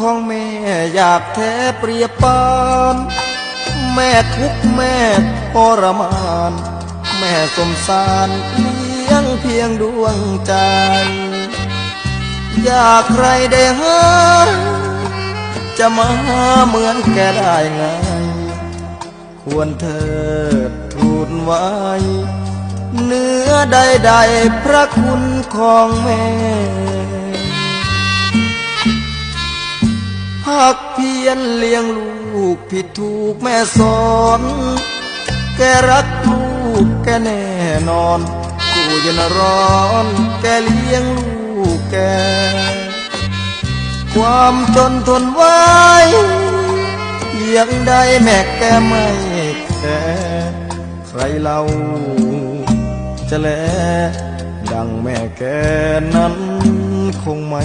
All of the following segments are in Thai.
ของแม่อยากแท้เปรียบปานแม่ทุกแม่ทรมาน แม่สมสารเลี้ยงเพียงดวงใจ อยากใครได้หาจะมาเหมือนแกได้ไง ควรเถิดทูลไว้ เนื้อใดๆพระคุณของแม่ หากเพียนเลี้ยงลูกผิดถูกแม่สอน แกรักลูกแกแน่นอนกูเย็นร้อน แกเลี้ยงลูกแก ความจนทนไว้ยังได้แม่แกไม่แคร์ใครเล่าจะแลดังแม่แกนั้นคงไม่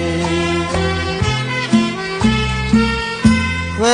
ว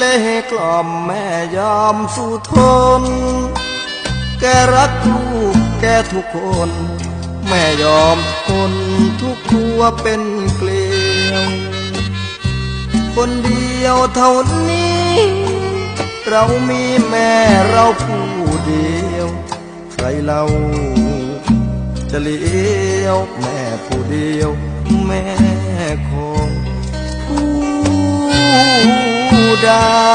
เลกล่อมแม่ยอมสู้ทน แกรักลูกแกทุกคน แม่ยอมทนทุกตัวเป็นเกลียว คนเดียวเท่านี้ เรามีแม่เราผู้เดียว ใครเราจะเลี้ยวแม่ผู้เดียว แม่ของ ผู้ใด